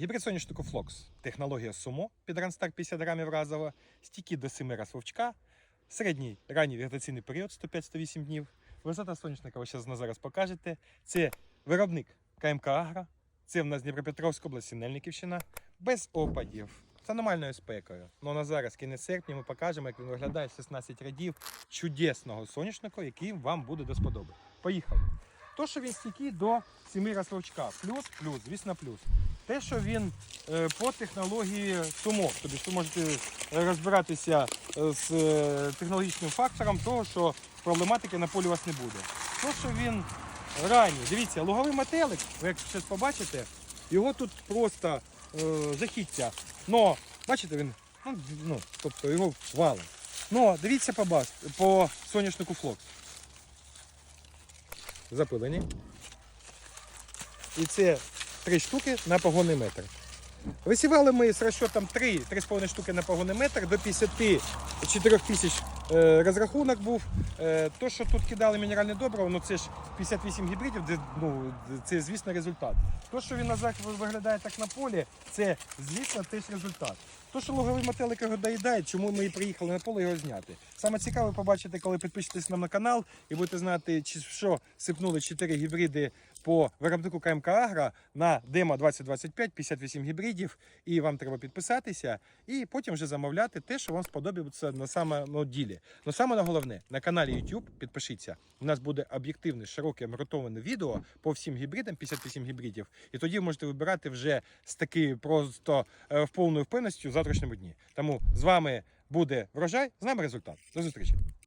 Гібрид соняшнику Флокс. Технологія Сумо під ранстар 50 грамів разово, стійкі до 7 раз вовчка, середній ранній вегетаційний період 105-108 днів. Висота соняшника ви зараз покажете. Це виробник КМК Агро. Це в нас Дніпропетровська область, Синельниківщина, без опадів. З аномальною спекою. Ну на зараз кінець серпня ми покажемо, як він виглядає 16 рядів чудесного соняшника, який вам буде до сподоби. Поїхали. То, що він стійкий до 7 раз вовчка. Плюс, плюс, звісно, плюс. Те, що він е, по технології СУМО, тобто ви можете розбиратися е, з е, технологічним фактором того, що проблематики на полі у вас не буде. То, що він ранній, дивіться, луговий метелик, ви як зараз побачите, його тут просто е, жахіття. Но, бачите, він, ну, ну, тобто його валом. Ну, дивіться по, бас, по соняшнику флокс. Запилені. І це три штуки на погонний метр. Висівали ми з розчотом 3-3,5 штуки на погонний метр до 54 тисяч е, розрахунок був. Е, то, що тут кидали мінеральне добриво, ну це ж 58 гібридів, ну, це звісно результат. То, що він на захід виглядає так на полі, це звісно теж результат. То, що луговий метелик його доїдає, чому ми і приїхали на поле його зняти. Саме цікаве побачити, коли підпишетесь нам на канал і будете знати, чи що сипнули 4 гібриди по виробнику КМК Агро на демо 2025, 58 гібридів, і вам треба підписатися, і потім вже замовляти те, що вам сподобається на самому ділі. Ну саме головне, на каналі YouTube підпишіться. У нас буде об'єктивне, широке, обґрунтоване відео по всім гібридам, 58 гібридів. І тоді можете вибирати вже з таки просто е, в повною впевненістю в завтрашньому дні. Тому з вами буде врожай, з нами результат. До зустрічі!